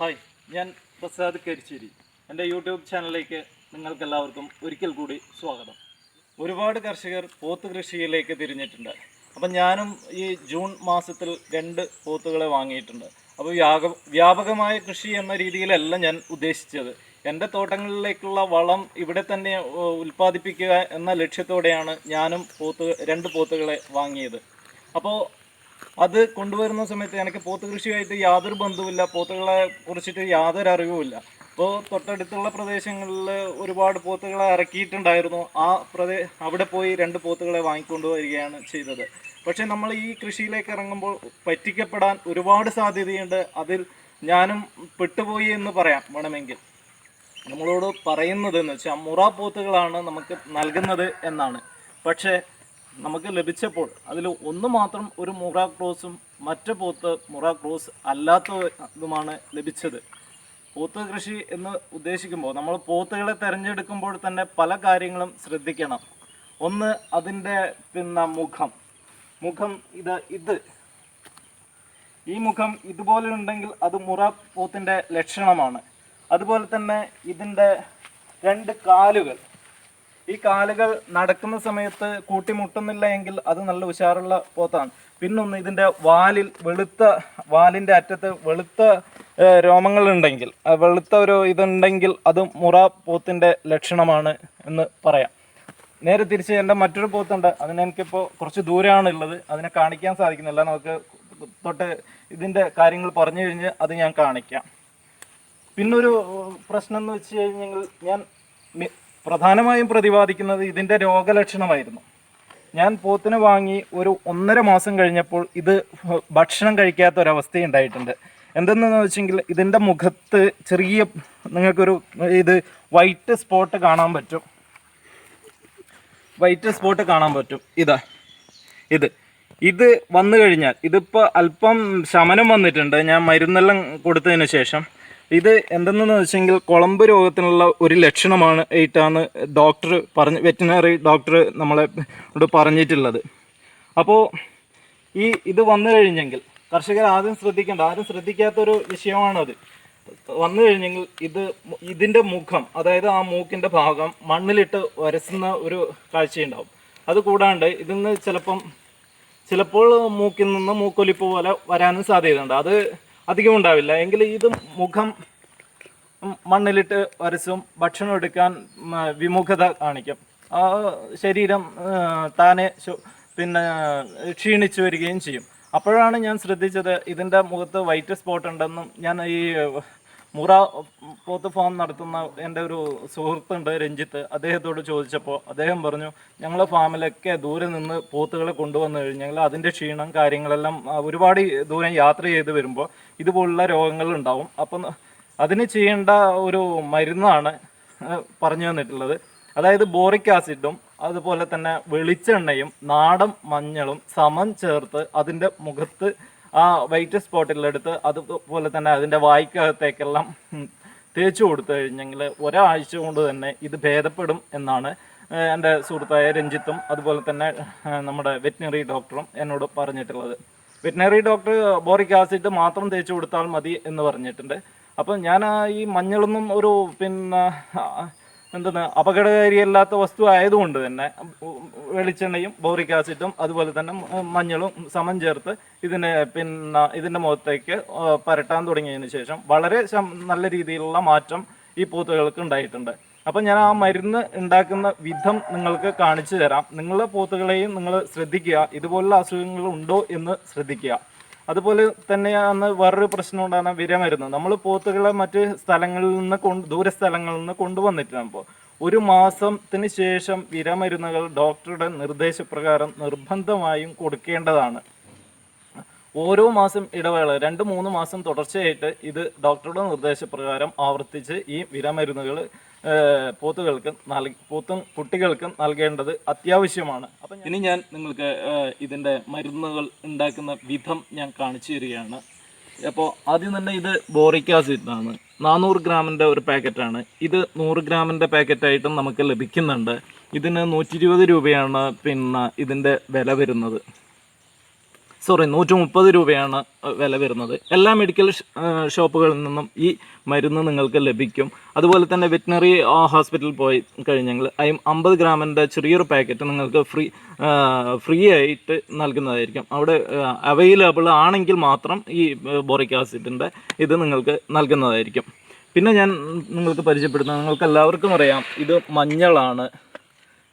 Hi ഞാൻ പ്രസാദ് കരിച്ചേരി എന്റെ YouTube ചാനലിലേക്ക് നിങ്ങൾക്കെല്ലാവർക്കും ഒരിക്കൽ കൂടി സ്വാഗതം. ഒരുപാട് കർഷകർ പോത്ത് കൃഷിയിലേക്ക് തിരിഞ്ഞിട്ടുണ്ട്. അപ്പം ഞാനും ഈ ജൂൺ മാസത്തിൽ രണ്ട് പോത്തുകളെ വാങ്ങിയിട്ടുണ്ട്. അപ്പോൾ വ്യാപ വ്യാപകമായ കൃഷി എന്ന രീതിയിലല്ല ഞാൻ ഉദ്ദേശിച്ചത്. എന്റെ തോട്ടങ്ങളിലേക്കുള്ള വളം ഇവിടെ തന്നെ ഉൽപ്പാദിപ്പിക്കുക എന്ന ലക്ഷ്യത്തോടെയാണ് ഞാനും പോത്ത് രണ്ട് പോത്തുകളെ വാങ്ങിയത്. അപ്പോൾ അത് കൊണ്ടുവരുന്ന സമയത്ത് എനിക്ക് പോത്ത് കൃഷിയായിട്ട് യാതൊരു ബന്ധവുമില്ല. പോത്തുകളെ കുറിച്ചിട്ട് യാതൊരു അറിവുമില്ല. അപ്പോൾ തൊട്ടടുത്തുള്ള പ്രദേശങ്ങളിൽ ഒരുപാട് പോത്തുകളെ ഇറക്കിയിട്ടുണ്ടായിരുന്നു ആ പ്രദേ അവിടെ പോയി രണ്ട് പോത്തുകളെ വാങ്ങിക്കൊണ്ട് വരികയാണ് ചെയ്തത്. പക്ഷേ നമ്മൾ ഈ കൃഷിയിലേക്ക് ഇറങ്ങുമ്പോൾ പറ്റിക്കപ്പെടാൻ ഒരുപാട് സാധ്യതയുണ്ട്. അതിൽ ഞാനും പെട്ടുപോയി എന്ന് പറയാം വേണമെങ്കിൽ. നമ്മളോട് പറയുന്നത് എന്ന് വെച്ചാൽ മുറ പോത്തുകളാണ് നമുക്ക് നൽകുന്നത് എന്നാണ്. പക്ഷേ നമുക്ക് ലഭിച്ചപ്പോൾ അതിൽ ഒന്ന് മാത്രം ഒരു മുറ ക്രോസും മറ്റു പോത്ത് മുറ ക്രോസ് അല്ലാത്തതുമാണ് ലഭിച്ചത്. പോത്ത് കൃഷി എന്ന് ഉദ്ദേശിക്കുമ്പോൾ നമ്മൾ പോത്തുകളെ തിരഞ്ഞെടുക്കുമ്പോൾ തന്നെ പല കാര്യങ്ങളും ശ്രദ്ധിക്കണം. ഒന്ന് അതിന്റെ പിന്നെ മുഖം. മുഖം ഇത് ഇത്. ഈ മുഖം ഇതുപോലെ ഉണ്ടെങ്കിൽ അത് മുറ പോത്തിന്റെ ലക്ഷണമാണ്. അതുപോലെ തന്നെ ഇതിന്റെ രണ്ട് കാലുകൾ. ഈ കാലുകൾ നടക്കുന്ന സമയത്ത് കൂട്ടിമുട്ടുന്നില്ല എങ്കിൽ അത് നല്ല ഉഷാറുള്ള പോത്താണ്. പിന്നൊന്ന് ഇതിന്റെ വാലിൽ വെളുത്ത വാലിന്റെ അറ്റത്ത് വെളുത്ത രോമങ്ങൾ ഉണ്ടെങ്കിൽ വെളുത്ത ഒരു ഇതുണ്ടെങ്കിൽ അത് മുറ പോത്തിന്റെ ലക്ഷണമാണ് എന്ന് പറയാം. നേരെ തിരിച്ച് എന്റെ മറ്റൊരു പോത്തുണ്ട്. അതിന് എനിക്കിപ്പോൾ കുറച്ച് ദൂരമാണ് ഉള്ളത് അതിനെ കാണിക്കാൻ സാധിക്കുന്നില്ല. നമുക്ക് തൊട്ട് ഇതിന്റെ കാര്യങ്ങൾ പറഞ്ഞു കഴിഞ്ഞ് അത് ഞാൻ കാണിക്കാം. പിന്നൊരു പ്രശ്നം എന്ന് വെച്ച് കഴിഞ്ഞെങ്കിൽ ഞാൻ പ്രധാനമായും പ്രതിപാദിക്കുന്നത് ഇതിന്റെ രോഗലക്ഷണമായിരുന്നു. ഞാൻ പോത്തിനെ വാങ്ങി ഒരു ഒന്നര മാസം കഴിഞ്ഞപ്പോൾ ഇത് ഭക്ഷണം കഴിക്കാത്ത ഒരവസ്ഥ ഉണ്ടായിട്ടുണ്ട്. എന്തെന്ന് വെച്ചെങ്കിൽ ഇതിന്റെ മുഖത്ത് ചെറിയ നിങ്ങൾക്കൊരു ഇത് വൈറ്റ് സ്പോട്ട് കാണാൻ പറ്റും. വൈറ്റ് സ്പോട്ട് കാണാൻ പറ്റും. ഇതാ. ഇത്. ഇത് വന്നു കഴിഞ്ഞാൽ ഇതിപ്പോൾ അല്പം ശമനം വന്നിട്ടുണ്ട്. ഞാൻ മരുന്നെല്ലാം കൊടുത്തതിന് ശേഷം ഇത് എന്തെന്ന് വെച്ചെങ്കിൽ കുളമ്പ് രോഗത്തിനുള്ള ഒരു ലക്ഷണമാണ് ആയിട്ടാണ് ഡോക്ടർ പറഞ്ഞ് വെറ്റിനറി ഡോക്ടർ നമ്മളെ പറഞ്ഞിട്ടുള്ളത്. അപ്പോൾ ഈ ഇത് വന്നു കഴിഞ്ഞെങ്കിൽ കർഷകർ ആദ്യം ശ്രദ്ധിക്കേണ്ട ആരും ശ്രദ്ധിക്കാത്തൊരു വിഷയമാണത്. വന്നു കഴിഞ്ഞെങ്കിൽ ഇത് ഇതിന്റെ മുഖം അതായത് ആ മൂക്കിന്റെ ഭാഗം മണ്ണിലിട്ട് വരസുന്ന ഒരു കാഴ്ചയുണ്ടാവും. അത് കൂടാണ്ട് ഇതിന്ന് ചിലപ്പം ചിലപ്പോൾ മൂക്കിൽ നിന്ന് മൂക്കൊലിപ്പ് പോലെ വരാനും സാധ്യതയുണ്ട്. അത് അധികം ഉണ്ടാവില്ല. എങ്കിൽ ഇത് മുഖം മണ്ണിലിട്ട് വരച്ചും ഭക്ഷണം എടുക്കാൻ വിമുഖത കാണിക്കും. ആ ശരീരം താനെ പിന്നെ ക്ഷീണിച്ചു വരികയും ചെയ്യും. അപ്പോഴാണ് ഞാൻ ശ്രദ്ധിച്ചത് ഇതിന്റെ മുഖത്ത് വൈറ്റ് സ്പോട്ട് ഉണ്ടെന്നും ഞാൻ ഈ മുറ പോത്ത് ഫാം നടത്തുന്ന എന്റെ ഒരു സുഹൃത്തുണ്ട് രഞ്ജിത്ത്. അദ്ദേഹത്തോട് ചോദിച്ചപ്പോൾ അദ്ദേഹം പറഞ്ഞു ഞങ്ങളെ ഫാമിലൊക്കെ ദൂരെ നിന്ന് പോത്തുകളെ കൊണ്ടുവന്നു കഴിഞ്ഞാൽ അതിന്റെ ക്ഷീണം കാര്യങ്ങളെല്ലാം ഒരുപാട് ദൂരം യാത്ര ചെയ്ത് വരുമ്പോൾ ഇതുപോലുള്ള രോഗങ്ങൾ ഉണ്ടാവും. അപ്പം അതിന് ചെയ്യേണ്ട ഒരു മരുന്നാണ് പറഞ്ഞു തന്നിട്ടുള്ളത്. അതായത് ബോറിക് ആസിഡും അതുപോലെ തന്നെ വെളിച്ചെണ്ണയും നാടൻ മഞ്ഞളും സമം ചേർത്ത് അതിന്റെ മുഖത്ത് ആ വൈറ്റ് സ്പോട്ടിലെടുത്ത് അതുപോലെ തന്നെ അതിന്റെ വായ്ക്കകത്തേക്കെല്ലാം തേച്ചു കൊടുത്തു കഴിഞ്ഞെങ്കിൽ ഒരാഴ്ച കൊണ്ട് തന്നെ ഇത് ഭേദപ്പെടും എന്നാണ് എന്റെ സുഹൃത്തായ രഞ്ജിത്തും അതുപോലെ തന്നെ നമ്മുടെ വെറ്റിനറി ഡോക്ടറും എന്നോട് പറഞ്ഞിട്ടുള്ളത്. വെറ്റിനറി ഡോക്ടർ ബോറിക് ആസിഡ് മാത്രം തേച്ചു കൊടുത്താൽ മതി എന്ന് പറഞ്ഞിട്ടുണ്ട്. അപ്പം ഞാൻ ഈ മഞ്ഞളൊന്നും ഒരു പിന്നെ എന്താണ് അപകടകാരിയല്ലാത്ത വസ്തു ആയതുകൊണ്ട് തന്നെ വെളിച്ചെണ്ണയും ബോറിക് ആസിഡും അതുപോലെ തന്നെ മഞ്ഞളും സമം ചേർത്ത് ഇതിനെ പിന്നെ ഇതിന്റെ മുഖത്തേക്ക് പരട്ടാൻ തുടങ്ങിയതിന് ശേഷം വളരെ നല്ല രീതിയിലുള്ള മാറ്റം ഈ പൂത്തുകൾക്ക് ഉണ്ടായിട്ടുണ്ട്. അപ്പം ഞാൻ ആ മരുന്ന് ഉണ്ടാക്കുന്ന വിധം നിങ്ങൾക്ക് കാണിച്ചു തരാം. നിങ്ങളുടെ പൂത്തുകളെയും നിങ്ങൾ ശ്രദ്ധിക്കുക. ഇതുപോലുള്ള അസുഖങ്ങൾ ഉണ്ടോ എന്ന് ശ്രദ്ധിക്കുക. അതുപോലെ തന്നെ അന്ന് വേറൊരു പ്രശ്നം ഉണ്ടാകുന്ന വിരമരുന്ന്. നമ്മൾ പോത്തുകളെ മറ്റ് സ്ഥലങ്ങളിൽ നിന്ന് കൊണ്ട് ദൂര സ്ഥലങ്ങളിൽ നിന്ന് കൊണ്ടുവന്നിട്ടാകുമ്പോൾ ഒരു മാസത്തിന് ശേഷം വിരമരുന്നുകൾ ഡോക്ടറുടെ നിർദ്ദേശപ്രകാരം നിർബന്ധമായും കൊടുക്കേണ്ടതാണ്. ഓരോ മാസം ഇടവേള രണ്ട് മൂന്ന് മാസം തുടർച്ചയായിട്ട് ഇത് ഡോക്ടറുടെ നിർദ്ദേശപ്രകാരം ആവർത്തിച്ച് ഈ വിരമരുന്നുകൾ പോത്തുകൾക്ക് നൽകി പോത്തും കുട്ടികൾക്കും നൽകേണ്ടത് അത്യാവശ്യമാണ്. അപ്പം ഇനി ഞാൻ നിങ്ങൾക്ക് ഇതിന്റെ മരുന്നുകൾ ഉണ്ടാക്കുന്ന വിധം ഞാൻ കാണിച്ചു തരികയാണ്. അപ്പോൾ ആദ്യം തന്നെ ഇത് ബോറിക് ആസിഡാണ് നാനൂറ് ഗ്രാമിന്റെ ഒരു പാക്കറ്റാണ്. ഇത് നൂറ് ഗ്രാമിന്റെ പാക്കറ്റായിട്ടും നമുക്ക് ലഭിക്കുന്നുണ്ട്. ഇതിന് നൂറ്റി രൂപയാണ് പിന്നെ ഇതിന്റെ വില വരുന്നത്. സോറി നൂറ്റി മുപ്പത് രൂപയാണ് വില വരുന്നത്. എല്ലാ മെഡിക്കൽ ഷോപ്പുകളിൽ നിന്നും ഈ മരുന്ന് നിങ്ങൾക്ക് ലഭിക്കും. അതുപോലെ തന്നെ വെറ്റിനറി ഹോസ്പിറ്റലിൽ പോയി കഴിഞ്ഞെങ്കിൽ അതിന് അമ്പത് ഗ്രാമിന്റെ ചെറിയൊരു പാക്കറ്റ് നിങ്ങൾക്ക് ഫ്രീ ഫ്രീ ആയിട്ട് നൽകുന്നതായിരിക്കും. അവിടെ അവൈലബിൾ ആണെങ്കിൽ മാത്രം ഈ ബോറിക് ആസിഡിന്റെ ഇത് നിങ്ങൾക്ക് നൽകുന്നതായിരിക്കും. പിന്നെ ഞാൻ നിങ്ങൾക്ക് പരിചയപ്പെടുത്തുന്നത് നിങ്ങൾക്ക് എല്ലാവർക്കും അറിയാം ഇത് മഞ്ഞളാണ്.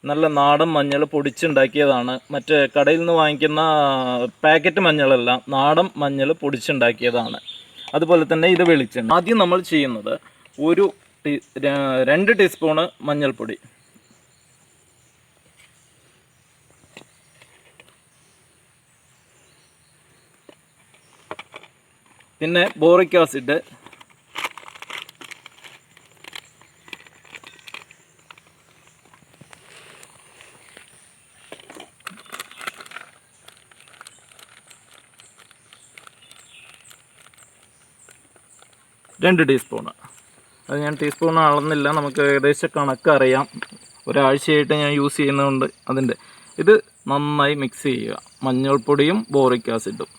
നല്ല നാടൻ മഞ്ഞൾ പൊടിച്ചുണ്ടാക്കിയതാണ്. മറ്റേ കടയിൽ നിന്ന് വാങ്ങിക്കുന്ന പാക്കറ്റ് മഞ്ഞളല്ല നാടൻ മഞ്ഞൾ പൊടിച്ചുണ്ടാക്കിയതാണ്. അതുപോലെ തന്നെ ഇത് വെളിച്ചെണ്ണ. ആദ്യം നമ്മൾ ചെയ്യുന്നത് ഒരു രണ്ട് ടീസ്പൂണ് മഞ്ഞൾപ്പൊടി. പിന്നെ ബോറിക് ആസിഡ്. രണ്ട് ടീസ്പൂണ് അത് ഞാൻ ടീസ്പൂൺ അളന്നില്ല. നമുക്ക് ഏകദേശം കണക്ക് അറിയാം. ഒരാഴ്ചയായിട്ട് ഞാൻ യൂസ് ചെയ്യുന്നതുകൊണ്ട് അതിന്റെ. ഇത് നന്നായി മിക്സ് ചെയ്യുക. മഞ്ഞൾപ്പൊടിയും ബോറിക് ആസിഡും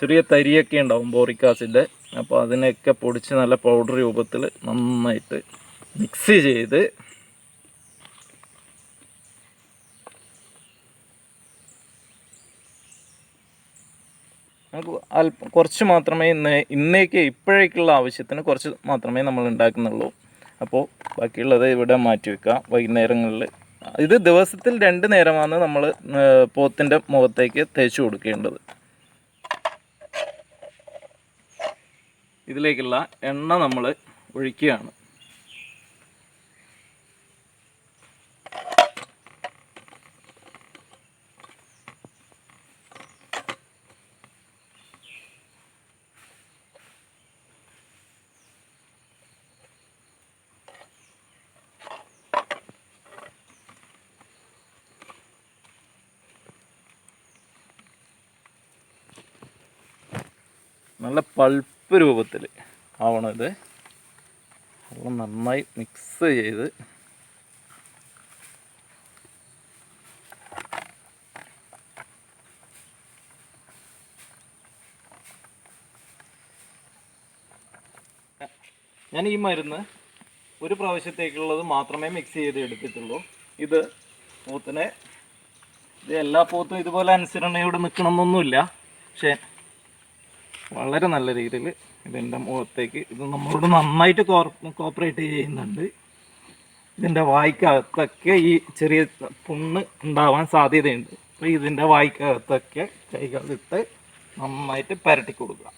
ചെറിയ തരിയൊക്കെ ഉണ്ടാവും ബോറിക് ആസിഡ് അപ്പോൾ അതിനെയൊക്കെ പൊടിച്ച് നല്ല പൗഡർ രൂപത്തിൽ നന്നായിട്ട് മിക്സ് ചെയ്ത് നമുക്ക് അല്പം കുറച്ച് മാത്രമേ ഇന്ന് ഇന്നേക്ക് ഇപ്പോഴേക്കുള്ള ആവശ്യത്തിന് കുറച്ച് മാത്രമേ നമ്മൾ ഉണ്ടാക്കുന്നുള്ളൂ. അപ്പോൾ ബാക്കിയുള്ളത് ഇവിടെ മാറ്റി വെക്കുക വൈകുന്നേരങ്ങളിൽ. ഇത് ദിവസത്തിൽ രണ്ട് നേരമാണ് നമ്മൾ പോത്തിന്റെ മുഖത്തേക്ക് തേച്ച് കൊടുക്കേണ്ടത്. ഇതിലേക്കുള്ള എണ്ണ നമ്മൾ ഒഴിക്കുകയാണ്. നല്ല പൾപ്പ് രൂപത്തിൽ ആവണം ഇത് വെള്ളം നന്നായി മിക്സ് ചെയ്ത്. ഞാൻ ഈ മരുന്ന് ഒരു പ്രാവശ്യത്തേക്കുള്ളത് മാത്രമേ മിക്സ് ചെയ്ത് എടുത്തിട്ടുള്ളൂ ഇത് പോത്തിനെ ഇത് എല്ലാ പോത്തും ഇതുപോലെ അനുസരണയോട് നിൽക്കണമെന്നൊന്നുമില്ല പക്ഷേ വളരെ നല്ല രീതിയിൽ ഇതിന്റെ മുഖത്തേക്ക് ഇത് നമ്മളോട് നന്നായിട്ട് കോപ്പറേറ്റ് ചെയ്യുന്നുണ്ട്. ഇതിന്റെ വായ്ക്കകത്തൊക്കെ ഈ ചെറിയ പുണ്ണ് ഉണ്ടാവാൻ സാധ്യതയുണ്ട്. അപ്പോൾ ഇതിന്റെ വായ്ക്കകത്തൊക്കെ കൈകളിട്ട് നന്നായിട്ട് പരട്ടി കൊടുക്കുക.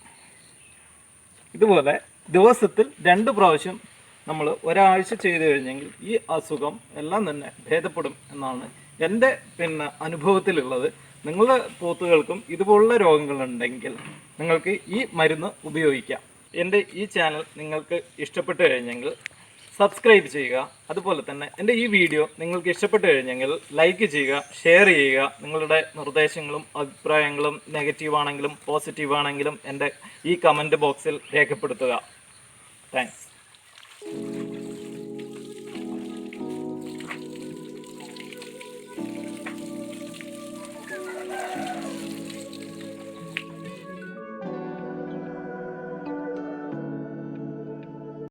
ഇതുപോലെ ദിവസത്തിൽ രണ്ട് പ്രാവശ്യം നമ്മൾ ഒരാഴ്ച ചെയ്തു കഴിഞ്ഞെങ്കിൽ ഈ അസുഖം എല്ലാം തന്നെ ഭേദപ്പെടും എന്നാണ് എന്റെ പിന്നെ അനുഭവത്തിലുള്ളത്. നിങ്ങളുടെ പോത്തുകൾക്കും ഇതുപോലുള്ള രോഗങ്ങളുണ്ടെങ്കിൽ നിങ്ങൾക്ക് ഈ മരുന്ന് ഉപയോഗിക്കാം. എന്റെ ഈ ചാനൽ നിങ്ങൾക്ക് ഇഷ്ടപ്പെട്ടു കഴിഞ്ഞെങ്കിൽ സബ്സ്ക്രൈബ് ചെയ്യുക. അതുപോലെ തന്നെ എന്റെ ഈ വീഡിയോ നിങ്ങൾക്ക് ഇഷ്ടപ്പെട്ടു കഴിഞ്ഞെങ്കിൽ ലൈക്ക് ചെയ്യുക ഷെയർ ചെയ്യുക. നിങ്ങളുടെ നിർദ്ദേശങ്ങളും അഭിപ്രായങ്ങളും നെഗറ്റീവ് ആണെങ്കിലും പോസിറ്റീവ് ആണെങ്കിലും എന്റെ ഈ കമന്റ് ബോക്സിൽ രേഖപ്പെടുത്തുക. താങ്ക്സ്.